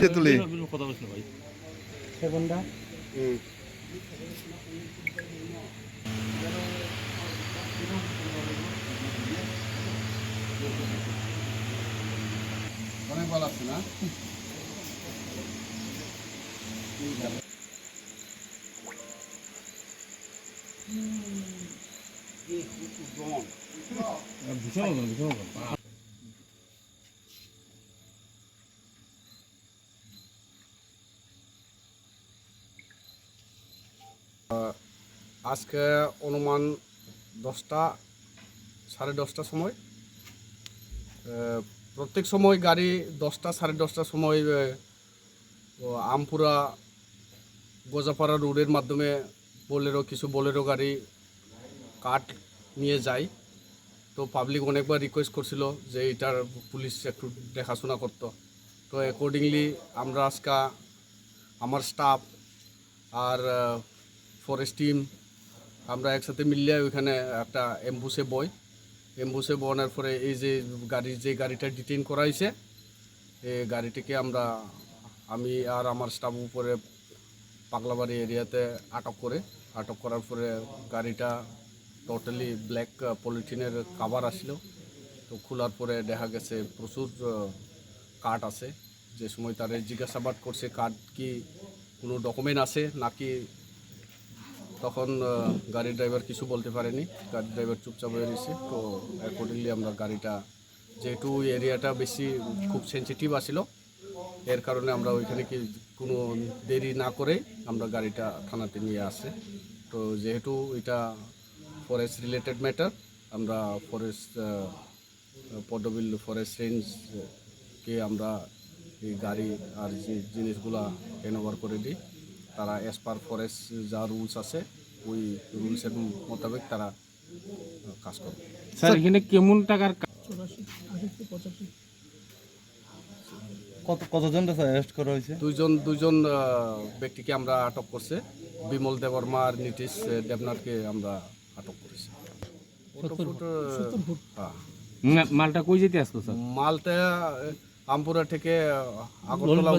তেঁতুলি কথা বলছিল ভাই সেগুনটা অনেক ভালো আছে না ভীষণ ভীষণ আজকে অনুমান দশটা, সাড়ে দশটার সময়। প্রত্যেক সময় গাড়ি দশটা, সাড়ে দশটার সময় আমপুরা, গোজাপাড়া রোডের মাধ্যমে বোলেরো, কিছু বোলেরো গাড়ি কাঠ নিয়ে যায়। তো পাবলিক অনেকবার রিকোয়েস্ট করছিল যে এটার পুলিশ একটু দেখাশোনা করতো। তো অ্যাকর্ডিংলি আমরা আজকে আমার স্টাফ আর ফরেস্ট টিম আমরা একসাথে মিললে ওইখানে একটা এম্বুসে বই এম্বুসে বনার পরে এই যে গাড়ি যে গাড়িটা ডিটেইন করা হয়েছে এই গাড়িটিকে আমরা, আমি আর আমার স্টাফ উপরে পাগলাবাড়ি এরিয়াতে আটক করে, আটক করার পরে গাড়িটা টোটালি ব্ল্যাক পলিথিনের কাভার আসলো। তো খোলার পরে দেখা গেছে প্রচুর কাঠ আছে। যে সময় তারা জিজ্ঞাসাবাদ করছে, কাঠ কি কোনো ডকুমেন্ট আছে নাকি তখন গাড়ির ড্রাইভার কিছু বলতে পারেনি। গাড়ির ড্রাইভার চুপচাপ হয়ে গেছে তো অ্যাকর্ডিংলি আমরা গাড়িটা, যেহেতু এরিয়াটা বেশি খুব সেন্সিটিভ আসছিল এর কারণে আমরা ওইখানে কি কোনো দেরি না করে আমরা গাড়িটা থানাতে নিয়ে আসে। তো যেহেতু এটা ফরেস্ট রিলেটেড ম্যাটার আমরা ফরেস্ট পদ্মবিল ফরেস্ট রেঞ্জকে আমরা এই গাড়ি আর জিনিসগুলা হ্যান্ড করে দিই। তারা অ্যাজ পার ফরেস্ট যা রুলস আছে ওই রুলসের মোতাবেক তারা কাজ করবে স্যার এখানে কেমন টাকার কত কতজন অ্যারেস্ট করা হয়েছে? দুইজন দুইজন ব্যক্তিকে আমরা আটক করছে। বিমল দেববর্মা আর নীতিশ দেবনাথকে আমরা আটক করেছি। হ্যাঁ। মালটা কই যেতে আসলো স্যার? মালটা আমপুরা থেকে আগরতলা